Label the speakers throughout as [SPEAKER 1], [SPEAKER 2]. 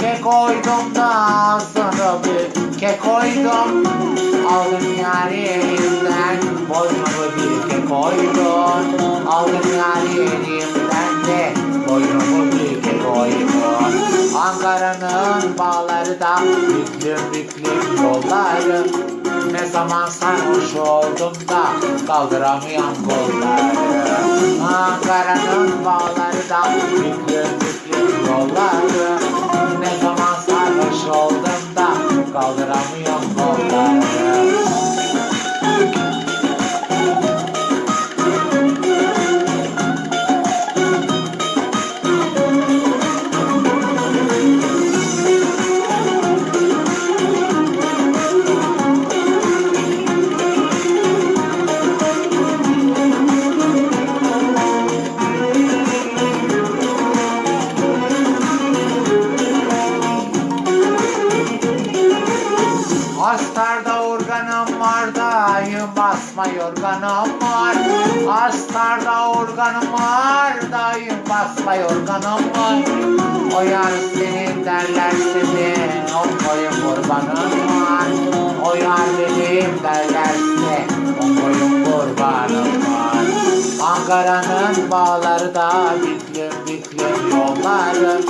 [SPEAKER 1] kek koydum da sonra bir kek koydum. Aldım yari elimden boynumu bir kek koydum. Aldım yari elimden de boynumu bir kek koydum. Ankara'nın bağları da büklüm büklüm yolları Ne zaman sarhoş oldum da kaldıramıyorum kolları Ankara'nın bağları da büklüm büklüm yolları kaldıramıyorum kolları Astarda organım var dayım basma yorganım var. Astarda organım var dayım basma yorganım var. O yar senin derlerse ben on koyun kurbanım var. O yar benim derlerse on koyun kurbanım var. Ankara'nın bağları da büklüm büklüm yolları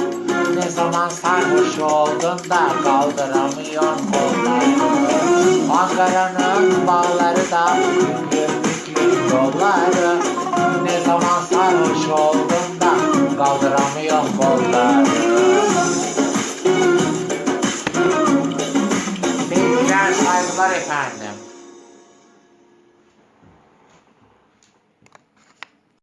[SPEAKER 1] ne zaman sarhoş oldun da kaldıramıyorsun kolları Ankara'nın bağları da Gümrüklü yolları. Ne zaman sarhoş oldum da Kaldıramıyorum kolları. Bilgiler saygılar efendim.